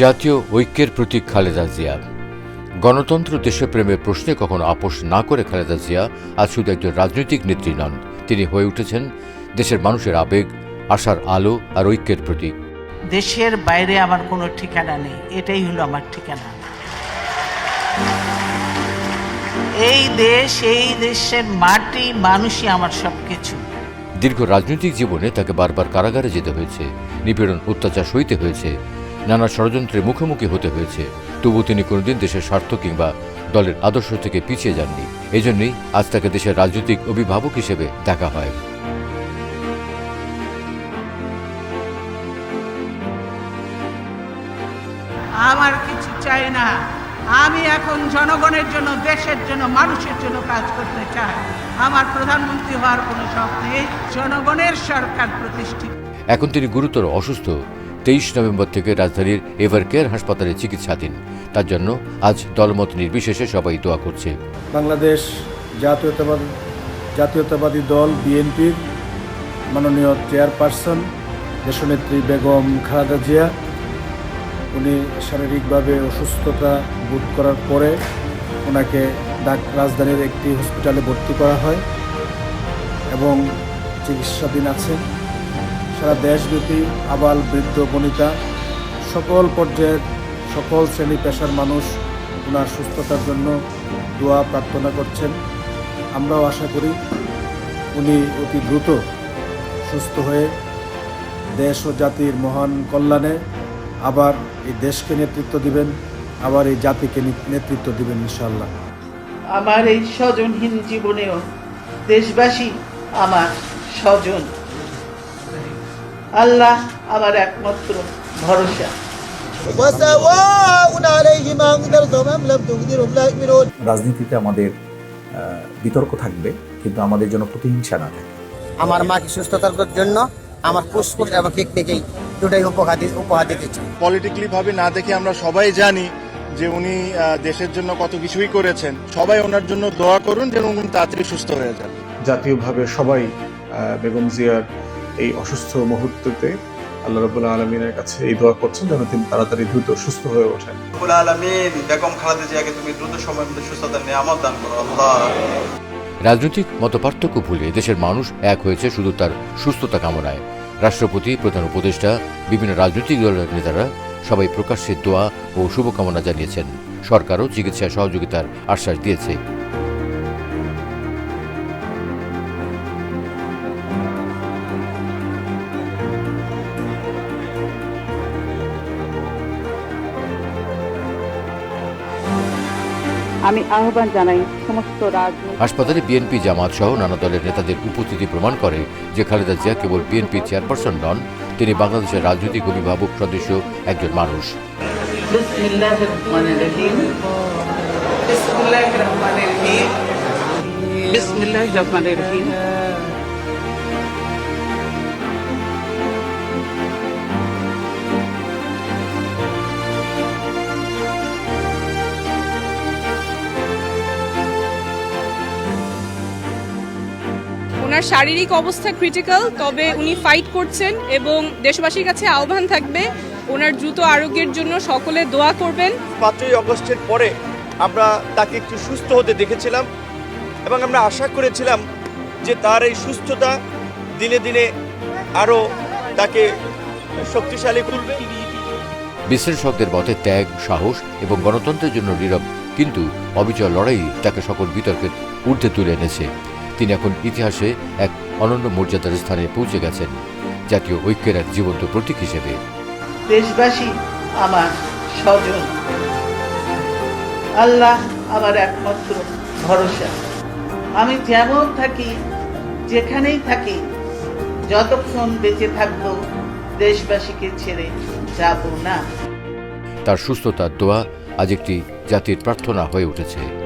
জাতীয় ঐক্যের প্রতীক খালেদা জিয়া। গণতন্ত্র দেশপ্রেমের প্রশ্নে কখনো আপোষ না করে খালেদা জিয়া আজ শুধু একজন রাজনৈতিক নেত্রী নন তিনি হয়ে উঠেছেন দেশের মানুষের আবেগ আশার আলো আর ঐক্যের প্রতীক। দেশের বাইরে আমার কোনো ঠিকানা নেই এটাই হলো আমার ঠিকানা। এই দেশ এই দেশের মাটি মানুষই আমার সব কিছু দীর্ঘ রাজনৈতিক জীবনে তাকে বারবার কারাগারে যেতে হয়েছে নিপীড়ন অত্যাচার সইতে হয়েছে নানা ষড়যন্ত্রের মুখোমুখি হতে হয়েছে। তবু তিনি কোনোদিন দেশের স্বার্থ কিংবা দলের আদর্শ থেকে পিছিয়ে যাননি। এজন্যই আজ তাকে দেশের রাজনৈতিক অভিভাবক হিসেবে দেখা হয়। আমার কিছু চাই না। আমি এখন জনগণের জন্য দেশের জন্য মানুষের জন্য কাজ করতে চাই। আমার প্রধানমন্ত্রী হওয়ার কোনো শখ নেই। জনগণের সরকার প্রতিষ্ঠিত। এখন তিনি গুরুতর অসুস্থ। তেইশ নভেম্বর থেকে রাজধানীর এভার কেয়ার হাসপাতালে চিকিৎসাধীন। তার জন্য আজ দলমত নির্বিশেষে সবাই দোয়া করছে। বাংলাদেশ জাতীয়তাবাদী জাতীয়তাবাদী দল বিএনপির মাননীয় চেয়ারপারসন দেশনেত্রী বেগম খালেদা জিয়া। উনি শারীরিকভাবে অসুস্থতা বোধ করার পরে ওনাকে ডাক, রাজধানীর একটি হসপিটালে ভর্তি করা হয় এবং চিকিৎসাধীন আছেন। সারা দেশব্যাপী আবাল বৃদ্ধ বনিতা, সকল পর্যায়ের সকল শ্রেণি পেশার মানুষ ওনার সুস্থতার জন্য দোয়া প্রার্থনা করছেন। আমরাও আশা করি উনি অতি দ্রুত সুস্থ হয়ে দেশ ও জাতির মহান কল্যাণে আবার এই দেশকে নেতৃত্ব দিবেন, আবার এই জাতিকে নেতৃত্ব দিবেন ইনশাল্লাহ আমার এই স্বজনহীন জীবনেও দেশবাসী আমার স্বজন। আল্লাহ আমার একমাত্র ভরসা। রাজনীতিতে আমাদের বিতর্ক থাকবে কিন্তু আমাদের জন্য প্রতিহিংসা না থাকে। আমার মাকে সুস্থতার জন্য আমার কুসকুস এবং কেকটেকেই দুটাই উপহার উপহার দিতে পলিটিক্যালি ভাবে না দেখে আমরা সবাই জানি যে উনি দেশের জন্য কত কিছুই করেছেন। সবাই ওনার জন্য দোয়া করুন যেন উনি তাড়াতাড়ি সুস্থ হয়ে যান। জাতীয়ভাবে সবাই বেগম জিয়ার এই অসুস্থ মুহূর্ততে আল্লাহ রবুল্লাহ আলমিনের কাছে এই দোয়া করছেন যেন তিনি তাড়াতাড়ি দ্রুত সুস্থ হয়ে ওঠেন। রব্বুল আলামিন বেগম খালেদা জিয়াকে তুমি দ্রুত সময়ের মধ্যে সুস্থতার নিয়ামত দান করো। আল্লাহ। রাজনৈতিক মতপার্থক্য ভুলে দেশের মানুষ এক হয়েছে শুধু তার সুস্থতা কামনায়। রাষ্ট্রপতি প্রধান উপদেষ্টা বিভিন্ন রাজনৈতিক দলের নেতারা সবাই প্রকাশ্যে দোয়া ও শুভকামনা জানিয়েছেন। সরকারও চিকিৎসা সহযোগিতার আশ্বাস দিয়েছে। আমি আহ্বান জানাই সমস্ত রাজনীতি হাসপাতালে বিএনপি জামাত সহ নানা দলের নেতাদের উপস্থিতি প্রমাণ করে যে খালেদা জিয়া কেবল বিএনপি চেয়ারপারসন নন তিনি বাংলাদেশের রাজনৈতিক অভিভাবক সদস্য একজন মানুষ। বিসমিল্লাহ রহমানির রহিম। বিসমিল্লাহ রহমানির রহিম। বিসমিল্লাহ রহমানির রহিম। ওনার শারীরিক অবস্থা ক্রিটিক্যাল তবে উনি ফাইট করছেন এবং দেশবাসীর কাছে আহ্বান থাকবে ওনার দ্রুত আরোগ্যের জন্য সকলে দোয়া করবেন। পাঁচই অগস্টের পরে আমরা তাকে একটু সুস্থ হতে দেখেছিলাম এবং আমরা আশা করেছিলাম যে তার এই সুস্থতা দিনে দিনে আরও তাকে শক্তিশালী করবে। বিশ্লেষকদের মতে ত্যাগ সাহস এবং গণতন্ত্রের জন্য নীরব কিন্তু অবিচল লড়াই তাকে সকল বিতর্কের ঊর্ধ্বে তুলে এনেছে। তিনি এখন ইতিহাসে এক অনন্য মর্যাদার স্থানে পৌঁছে গেছেন জাতীয় ঐক্যের এক জীবন্ত প্রতীক হিসেবে। দেশবাসী আমার স্বজন আল্লাহ আমার একমাত্র ভরসা। আমি যেমন থাকি যেখানেই থাকি যতক্ষণ বেঁচে থাকব দেশবাসীকে ছেড়ে যাব না। তার সুস্থতার দোয়া আজ একটি জাতির প্রার্থনা হয়ে উঠেছে।